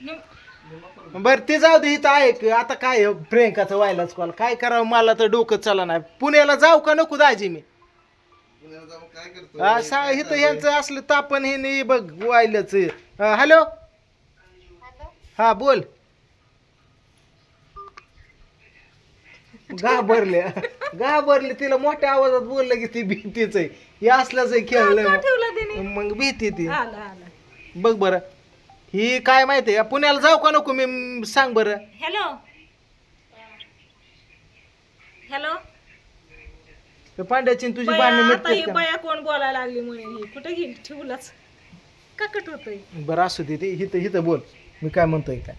बर ते जाऊ दे इथं आहे की आता काय आहे, प्रियंकाचं व्हायलाच कॉल काय करावं मला तर डोकं चला नाही. पुण्याला जाऊ का नको दाजी मी? पुण्याला जाऊन काय करतो हा, सा इथं यांचं असलं तापण हे नाही बघ व्हायलाच. हॅलो? हा बोल. घाबरले. घाबरले तिला मोठ्या आवाजात बोललं की ती भीतीच आहे. हे असल्याच खेळलं. ठेवलं तिने? मग भीती ती. आलं आलं. बघ बरं. ही काय माहितीये का पुण्याला जाऊ का नको मी म, सांग बरं. हॅलो. हॅलो. पांड्याची आणि तुझी बाया, आता ही का? बाया कोण बोलायला लागली म्हणे ही कुठे गेली? ठेवलाच कट होतोय. बरं असू दे ते हिथं हिथं बोल. मी काय म्हणतोय काय?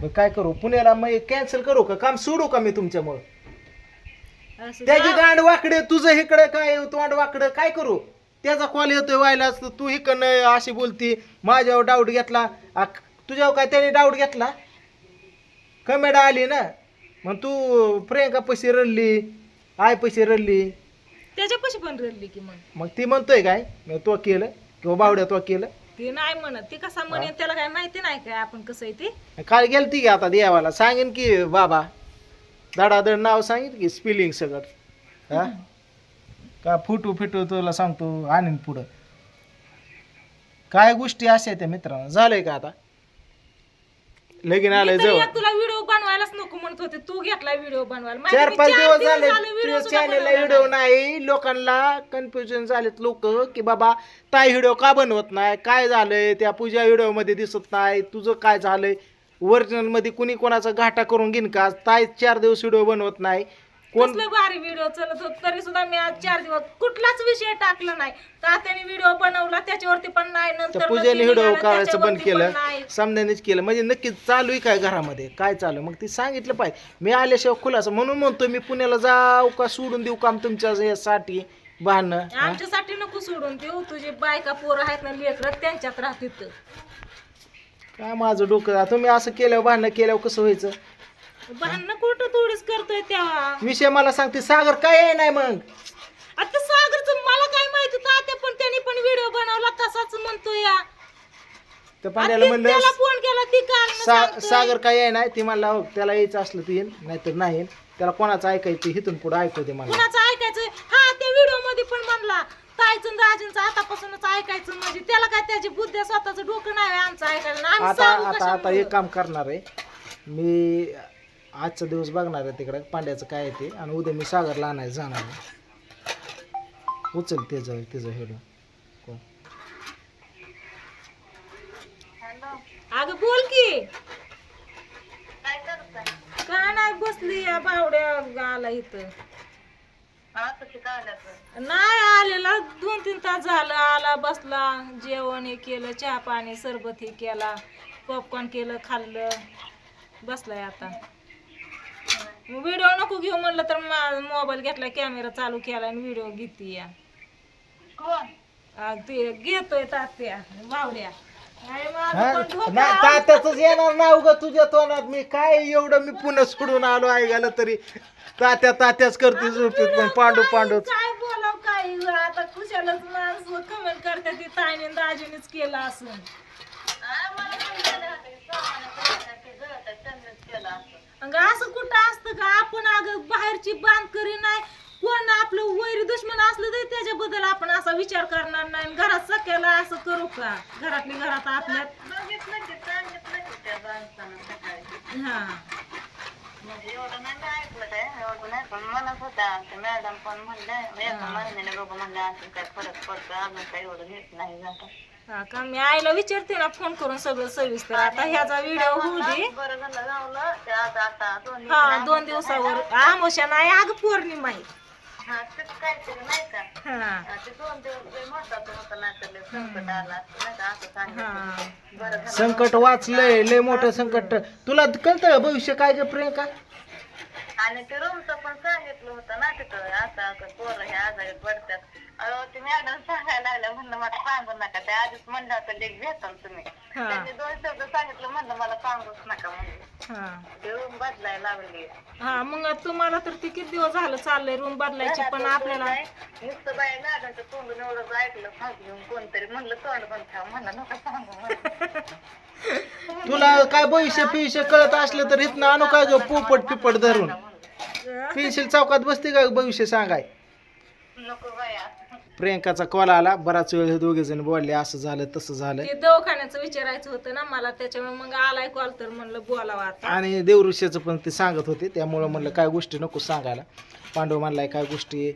बरं काय करू? पुण्याला मग कॅन्सल करू का? काम सोडू का मी तुमच्यामुळं? असं त्याची गांड वाकडे तुझं इकडे काय तोंड वाकडं काय करू? त्याचा कॉल येतोय व्हायला तू इकडनं अशी बोलती माझ्यावर डाऊट घेतला. आ, तुझ्यावर काय त्याने डाऊट घेतला? कमेडा आली ना. मग तू प्रियंका पैसे रडली आय पैसे रडली. त्याच्यापाशी पण रडली की मग. मग ती म्हणतोय काय? मग तो केलं किंवा बावड्या तो केलं. ती नाही म्हणत. ती कसा म्हणे त्याला काय माहिती नाही काय आपण कसं आहे ते. काल गेलती की आता देवाला. सांगेन की बाबा धडाधड नाव सांगेन की स्पेलिंग सगळं. हा? का फुटू फिटू तुला सांगतो आणीन पुढं. काय गोष्टी अशा त्या मित्रांनो? झालंय का आता? लगीन आलंय तरी जवळ. तुला व्हिडिओ बनवायलाच नको म्हणत होते. तू घेतला व्हिडिओ बनवायला. माझे चार मी पाच दिवस झाले तुझ्या सुद्धा चॅनलला बनवला व्हिडिओ नाही. नाही लोकांना कन्फ्युजन झालेत लोक की बाबा ताई व्हिडिओ का बनवत नाही? काय झालंय? त्या पूजा व्हिडिओमध्ये दिसत नाही. तुझं काय झालंय? ओरिजिनलमध्ये कुणी कोणाचा घाटा करून घेईन का? ताई चार दिवस व्हिडिओ बनवत नाही. कोण कसलं भारी व्हिडिओ चालत होत तरी सुद्धा मी आज चार दिवस कुठलाच विषय टाकला नाही. तात्याने व्हिडिओ बनवला त्याच्यावरती पण नाही तर नंतर पूजेने निघालं, करायचं बंद केलं. समजानेच केलं. म्हणजे नक्की चालू आहे काय घरामध्ये? काय चालू? मग ती सांगितलं पाहिजे मी आल्याशिवाय खुलासा म्हणून म्हणतो मी पुण्याला जाऊ का सोडून देऊ काम तुमच्या यासाठी? हा? आमच्यासाठी नको सोडून देऊ. तुझी बायका पोरं आहेत ना लेकरं त्यांच्यात राहतील काय माझं डोकं तुम्ही असं केल्यावर भांडणं केल्यावर कसं व्हायचं? भांडणं कुठं थोडीच करतोय तेव्हा? विषय मला सांगते सागर काय आहे नाही मग? आता सागरचं मला काय माहीत? होतं आता पण त्यांनी पण व्हिडिओ बनवला तसाच म्हणतो या. तर पांड्याला म्हणलं त्याला फोन केला ती कारण सा सागर काय आहे नाही ती म्हणला हो त्याला यायचं असलं तर येईन नाहीतर नाही. त्याला कोणाचं ऐकायचं इथून पुढे ऐकू दे मला कुणाचं ऐकायचं? हा त्या व्हिडिओमध्ये पण म्हणला ताईचं आणि राजेंचं आतापासूनच ऐकायचं म्हणजे त्याला काय त्याची बुद्धी स्वतःच डोकं नाही आमचं ऐकायला. आणि आम्ही आता सांगू आता आता कशामुळं? एक काम करणार आहे. मी आजचा दिवस बघणार आहे तिकडे. पांड्याचं काय आहे ते. आणि उद्या मी सागरला आणायला जाणार आहे. उचल त्याचं त्याचं हेड कोण? अगं बोल की. काय नाही बसली या बावड्या आला इथं? नाही आलेला दोन तीन तास झालं. आला बसला. जेवण हे केलं चहा पाणी सरबत हे केला. पॉपकॉर्न केलं खाल्लं. बसलाय आता. व्हिडिओ नको घेऊ म्हणलं तर मोबाईल घेतला कॅमेरा चालू केला आणि व्हिडिओ घेते या आ, ते घेतोय तात्या बावड्या अरे माझं? पण डोकं तात्याच येणार ना उगा तुझ्या तोंडात. मी काय एवढं मी पुन्हा सोडून आलो ऐकायला तरी. तात्या तात्याच करते झोपेत पण पांडू पांडू काय बोलाव काय आता कुशालाच माणसं कमेंट करते ती ताईने दाजीनेच केलं असून अगं असं कुठं असतं का? आपण अगं बाहेरची बांधकरी नाही. कोण आपलं वैरी दुश्मन असलं तरी त्याच्याबद्दल आपण असा विचार करणार नाही. घरात सख्याला असं करू का? घरातली घरात आपल्यात हा. म्हणजे एवढं नाही ऐकलं काय? एवढं नाही पण म्हणत होत्या ते मॅडम पण म्हणले एका महिन्याने लोक म्हणले असं काय फरक पडतो अजून काही एवढं नीट नाही झालं. हा का मी आईला विचारते ना फोन करून सगळं सविस्तर. आता ह्याचा व्हिडिओ होऊ दे. बरं झालं जावलं ते आता आता दोन दिवस हा दोन दिवसावर आमोशा नाही अगं पौर्णिमा आहे. हा ते काहीतरी नाही का? हा. हा, ते दोन दिवस लय महत्वाचं होतं नाही तर लय संकट आलं असतं नाही का असं सांगितलं हा. बरं झालं. संकट वाचलंय लय मोठं संकट. तुला कळतं का भविष्य काय ग प्रियंका? आणि ते रूमचं पण सांगितलं होतं ना तिथं असं असं पोरं हे आजारी पडतात. अहो ते मॅडम सांगायला लागल्या म्हणलं मला सांगू नका. ते आधीच म्हणलं होतं लेख भेटल तुम्ही. हा. त्यांनी दोन शब्द सांगितलं म्हणलं मला सांगूच नका म्हणजे हा. ते रूम बदलायला लागली. हा मग तुम्हाला तर ते किती दिवस झालं चाललंय रूम बदलायची पण आपल्याला नुसतं बाय मॅडमचं तोंडून एवढं ऐकलं फासलून कोणतरी म्हणलं तोंड पण ठेव म्हणलं नका सांगू म्हणलं. तुला काय भविष्य पिविष्य कळत असलं तर इथनं आणू काय जो पोपट पिपट धरून? पेन्सिल चौकात बसते का भविष्य सांगाय? नको बाया प्रियंकाचा कॉल आला बराच वेळ हे दोघे जण बोलले असं झालं तसं झालं. ते दवाखान्याचं विचारायचं होतं ना मला त्याच्यामुळे मग आलाय कॉल तर म्हणलं बोलावा आता. आणि देवऋषीचं पण ते सांगत होते त्यामुळं म्हणलं काय गोष्टी नको सांगायला. पांडव म्हणलाय काय गोष्टी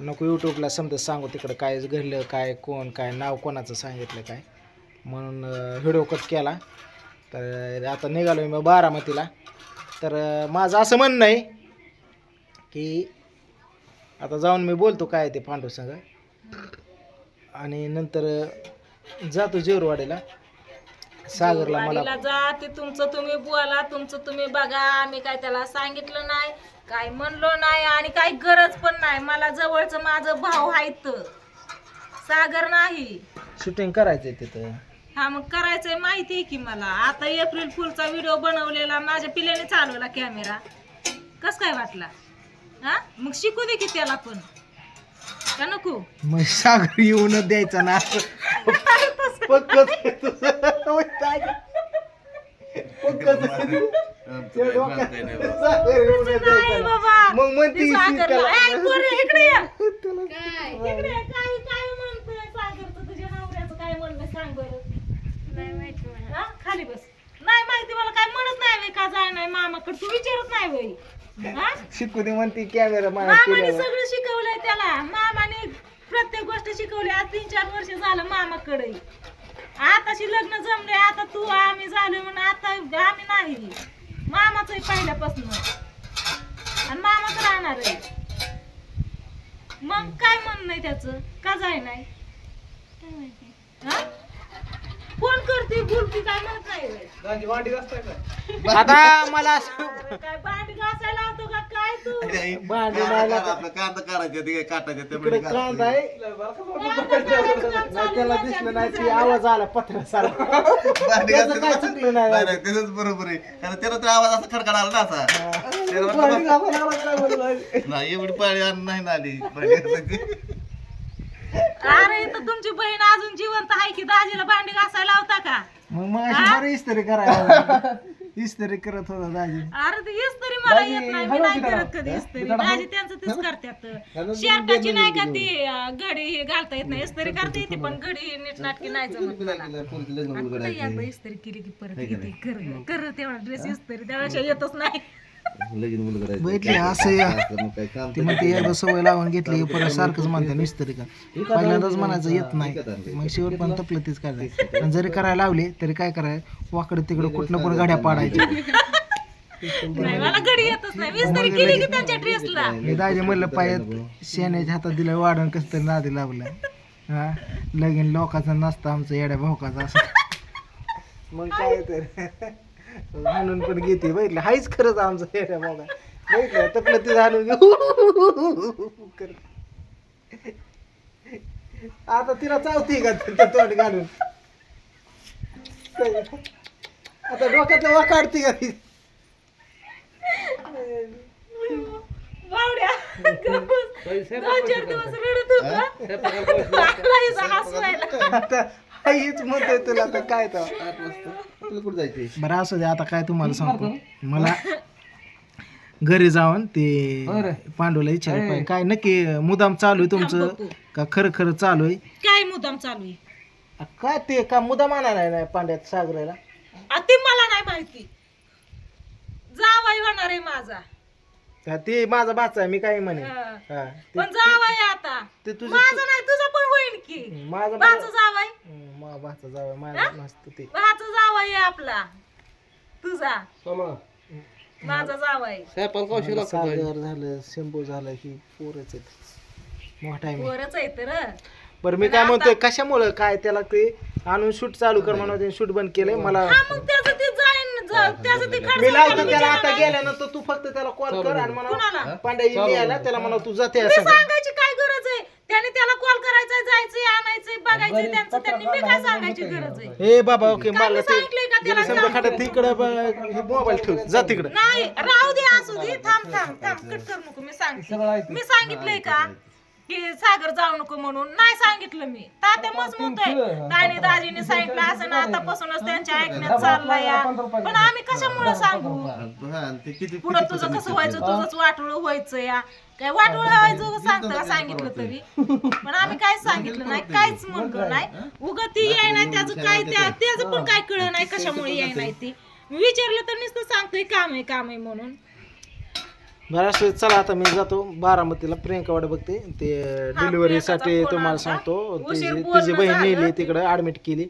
नको यूट्यूबला समजा सांगू तिकडं काय घडलं काय कोण काय नाव कोणाचं सांगितलं काय. म्हणून व्हिडिओ कट केला. तर आता निघालो मी बारामतीला. तर माझं असं म्हणणं आहे की आता जाऊन मी बोलतो काय ते पांडव संग. आणि नंतर जातो जेरवाडीला सागरला मला वाडीला जा ते तुमचं तुम्ही बोला तुमचं तुम्ही बघा. आम्ही काय त्याला सांगितलं नाही काय म्हणलो नाही आणि काही गरज पण नाही. मला जवळचं माझं भाऊ आहेत. सागर नाही. शूटिंग करायचंय तिथं. हा मग करायचंय माहिती आहे की मला. आता एप्रिल फुलचा व्हिडिओ बनवलेला. माझ्या पिल्याने चालवला कॅमेरा कस काय वाटला? हा मग शिकू दे की त्याला पण का नको मग सागर येऊनच द्यायचा ना नाही. बाबा मग म्हणते ती सागरला त्याला. ए, पोरी, इकडे ये. इकडे ये. काय काय म्हणतोय सागरचं तुझ्या नवऱ्याचं काय म्हणणं सांग बरं हा? खाली बस नाही माहिती मला काय म्हणत नाही बाई, का जाय नाही मामाकडे तू विचारत नाही बाई हा? शिकू दे म्हणते कॅमेरा माझ्या मामाने केल्यावर. सगळं शिकवलंय त्याला. मामाने प्रत्येक गोष्ट शिकवली. आज तीन चार वर्ष झालं मामाकडे. आताशी लग्न जमले आता तू आम्ही झालो म्हणून आता आम्ही नाही. मामाच पहिल्यापासून. आणि मामाच राहणार आहे मग काय म्हणणं आहे त्याचं? का जाय नाही काय माहिती? हा? फोन करते बोलते काय म्हणत नाही बाई. आता मला असं अरे काय भांडी घासायला लावतो का? काय तू? भांडी नाही लागत. आपलं कांदा काढायचे ते काय काटायचे इकडे त्यामुळे कांदा आहे. नाही त्याला दिसलं नाही आवाज आला पत्र्यासारखा भांडी त्याचं काय घासायला- चुकलं नाही नाही, नाही, त्याचंच बरोबर आहे. कारण त्याला तर आवाज असा खडखड आला ना असा. त्याला वाटलं? बा- नाही एवढी पाळी आण- नाही ना आली. भांडी घासायची. अरे इथं तुमची बहीण अजून जिवंत आहे की दाजीला भांडी घासायला लावता का? मग मग अशी बरं इस्त्री करायला इस्त्री करत होता दाजी. अरे ते इस्त्री मला येत नाही. मी नाही करत कधी इस्त्री. दाजी त्यांचं तेच करतात. शर्टाची नाही का ती अं, घडी हे घालता येत नाही. इस्त्री करता येते पण घडी नीट नाटकी नाही जमत मला. आणि कुठं एकदा इस्त्री केली की परत येते. कर कर तेवढा ड्रेस इस्त्री. त्यापेक्षा येतच नाही. लगीन. बघितली असं या. मग काय काम ती म्हणते एकदा सवय लावून घेतली परत सारखंच म्हणते का? पहिल्यांदाच म्हणायचं येत नाही. मग पण तपलं तीच करायचं आणि जरी करायला लावले तरी काय करायचं? वाकडं तिकडं कुठनं पण गाड्या पाडायच्या. नाही मला घडी येतच नाही. इस्त्री केली की त्यांच्या ड्रेसला मी दाजी म्हणलं पायात शेण्याच्या हातात दिलं वाढण कसं तरी नादी लावलं. हा? लगीन लोकांचा नसतं आमचं येड्या भाऊकाचा असं. मग काय तर. म्हणून पण घेते बघितलं? हायच खरंच आमचं येड्या भाऊका बघितलं? तपलं ते झालं की करत. आता तिला चावती का तिथं तोंड घालून? आता डोक्यातलं वा काढते का ती? बावड्या दोन चार दिवस रडत होता. हेच म्हणतोय तुला तर काय तर आठ वाजता. तुला कुठं जायचंय? बरं असू दे आता काय तुम्हाला सांगतो. मला घरी जाऊन ते पांडूला विचारायला पाहिजे. काय नक्की मुदाम चालू आहे तुमचं. का खरं खरं चालू आहे? काय मुद्दाम चालू आहे? आ, काय ते का मुदाम आणायला नाही पांड्यात सागरायला? आ, ते मला नाही माहिती. जावाई होणार आहे माझा. का ते माझा बाचा आहे मी काय म्हणे? हा. हा ते- पण जावाई आता. ते तुझं माझं नाही तुझं होईल की माझा माझं जावाई मा बाचा जावा माझा मस्त ते. आहे आपला. तुझा. माझा जावाई सागर झालं शंभू झालं की पोरच आहेत. मोठा आहे मी. वरच आहे तर बरं मी काय म्हणतोय कशामुळं काय त्याला ते आणून शूट चालू कर म्हणून शूट बंद केलंय? मला हा मग त्याचं ते जाईन जा- त्याचं ते खर्च मी लावतो त्याला आता गेल्यानंतर तू फक्त त्याला कॉल कर आणि म्हणा पांड्या यायला त्याला म्हणा तू जाते सांगायची काय त्याने त्याला कॉल करायचा जायचंय आणायचंय बघायचंय त्यांचं. त्यांनी मी काय सांगायची गरज आहे. हे बाबा ओके काय मला मी ते सांगितलंय का त्याला? समजा सांग? तिकडे मोबाईल ठेव जा तिकडे. नाही राहू दे असू दे. थांब थांब थांब. कट करू नको मी सांगते. मी सांगितलंय का? की सागर जाऊ नको म्हणून. नाही सांगितलं मी. तात्या मस्त म्हणतोय. ताईने दाजीने सांगितलं असं ना आतापासूनच त्यांच्या ऐकण्यात चाललाय या. पण आम्ही कशामुळे सांगू? हा, आणि ते किती पुढं तुझं कसं व्हायचं? तुझंच वाटोळ व्हायचं या. काय वाटोळ व्हायचं सांगतं का सांगितलं तरी? पण आम्ही काहीच सांगितलं नाही काहीच म्हणलं नाही. उग ती याय नाही त्याचं काय त्या त्याचं पण काय कळ नाही कशामुळे याय नाही ती. मी विचारलं तर नुसतं सांगतोय काम आहे काम आहे म्हणून. असं चला आता मी जातो बारामतीला प्रियंका वाडे बघते ते डिलिव्हरीसाठी तुम्हाला. सांगतो तिची बहीण. नेली तिकडे ऍडमिट केली